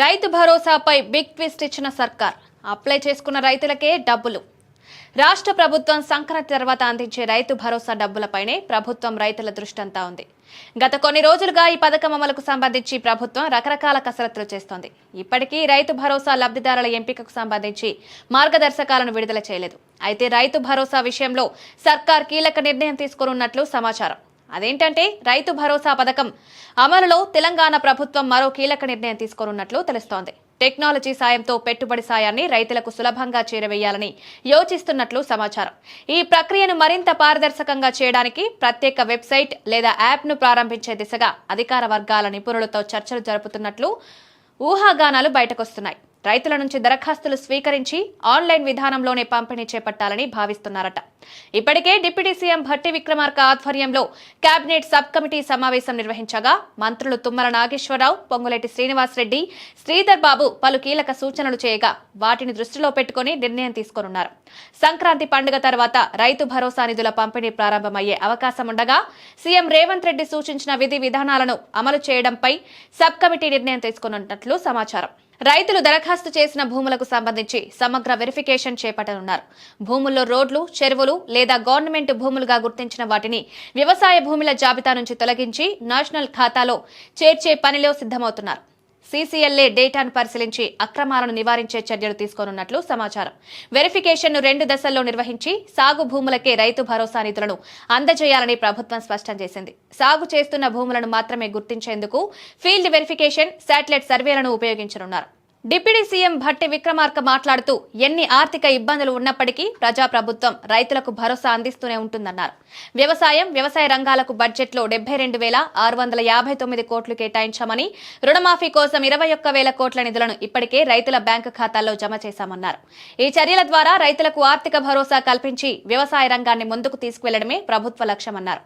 రైతు భరోసాపై big twist ఇచ్చిన సర్కార్. అప్లై చేసుకున్న రైతులకే డబ్బులు. రాష్ట్ర ప్రభుత్వం సంక్రాంతి తర్వాత అందించే రైతు భరోసా డబ్బులపైనే ప్రభుత్వం రైతుల దృష్టంతా ఉంది. గత కొన్ని రోజులుగా ఈ పథకం అమలుకు సంబంధించి ప్రభుత్వం రకరకాల కసరత్తులు చేస్తోంది. ఇప్పటికీ రైతు భరోసా లబ్ధిదారుల ఎంపికకు సంబంధించి మార్గదర్శకాలను విడుదల చేయలేదు. అయితే రైతు భరోసా విషయంలో సర్కార్ కీలక నిర్ణయం తీసుకోనున్నట్లు సమాచారం. అదేంటంటే రైతు భరోసా పథకం అమలులో తెలంగాణ ప్రభుత్వం మరో కీలక నిర్ణయం తీసుకోనున్నట్లు తెలుస్తోంది. టెక్నాలజీ సాయంతో పెట్టుబడి సాయాన్ని రైతులకు సులభంగా చేరవేయాలని యోచిస్తున్నట్లు సమాచారం. ఈ ప్రక్రియను మరింత పారదర్శకంగా చేయడానికి ప్రత్యేక వెబ్సైట్ లేదా యాప్ను ప్రారంభించే దిశగా అధికార వర్గాల నిపుణులతో చర్చలు జరుపుతున్నట్లు ఊహాగానాలు బయటకొస్తున్నాయి. రైతుల నుంచి దరఖాస్తులు స్వీకరించి ఆన్లైన్ విధానంలోనే పంపిణీ చేపట్టాలని భావిస్తున్నారట. ఇప్పటికే డిప్యూటీ సీఎం భట్టి విక్రమార్క ఆధ్వర్యంలో కేబినెట్ సబ్ కమిటీ సమావేశం నిర్వహించగా మంత్రులు తుమ్మల నాగేశ్వరరావు పొంగులేటి శ్రీనివాసరెడ్డి శ్రీధర్ బాబు పలు కీలక సూచనలు చేయగా వాటిని దృష్టిలో పెట్టుకుని నిర్ణయం తీసుకోనున్నారు. సంక్రాంతి పండుగ తర్వాత రైతు భరోసా నిధుల పంపిణీ ప్రారంభమయ్యే అవకాశం ఉండగా సీఎం రేవంత్ రెడ్డి సూచించిన విధి విధానాలను అమలు చేయడంపై సబ్ కమిటీ నిర్ణయం తీసుకున్నట్లు సమాచారం. రైతులు దరఖాస్తు చేసిన భూములకు సంబంధించి సమగ్ర వెరిఫికేషన్ చేపట్టనున్నారు. భూముల్లో రోడ్లు చెరువులు లేదా గవర్నమెంట్ భూములుగా గుర్తించిన వాటిని వ్యవసాయ భూముల జాబితా నుంచి తొలగించి నేషనల్ ఖాతాలో చేర్చే పనిలో సిద్ధమవుతున్నారు. సీసీఎల్ఏ డేటాను పరిశీలించి అక్రమాలను నివారించే చర్యలు తీసుకోనున్నట్లు సమాచారం. వెరిఫికేషన్ను రెండు దశల్లో నిర్వహించి సాగు భూములకే రైతు భరోసా నిధులను అందజేయాలని ప్రభుత్వం స్పష్టం చేసింది. సాగు చేస్తున్న భూములను మాత్రమే గుర్తించేందుకు ఫీల్డ్ వెరిఫికేషన్ శాటిలైట్ సర్వేలను ఉపయోగించనున్నారు. డిప్యూటీ సీఎం భట్టి విక్రమార్క మాట్లాడుతూ ఎన్ని ఆర్థిక ఇబ్బందులు ఉన్నప్పటికీ ప్రజాప్రభుత్వం రైతులకు భరోసా అందిస్తూనే ఉంటుందన్నారు. వ్యవసాయం వ్యవసాయ రంగాలకు బడ్జెట్లో డెబ్బై రెండు వేల ఆరు వందల యాభై తొమ్మిది కోట్లు కేటాయించామని రుణమాఫీ కోసం ఇరవై ఒక్క వేల కోట్ల నిధులను ఇప్పటికే రైతుల బ్యాంకు ఖాతాల్లో జమ చేశామన్నారు. ఈ చర్యల ద్వారా రైతులకు ఆర్థిక భరోసా కల్పించి వ్యవసాయ రంగాన్ని ముందుకు తీసుకువెళ్ళడమే ప్రభుత్వ లక్ష్యమన్నారు.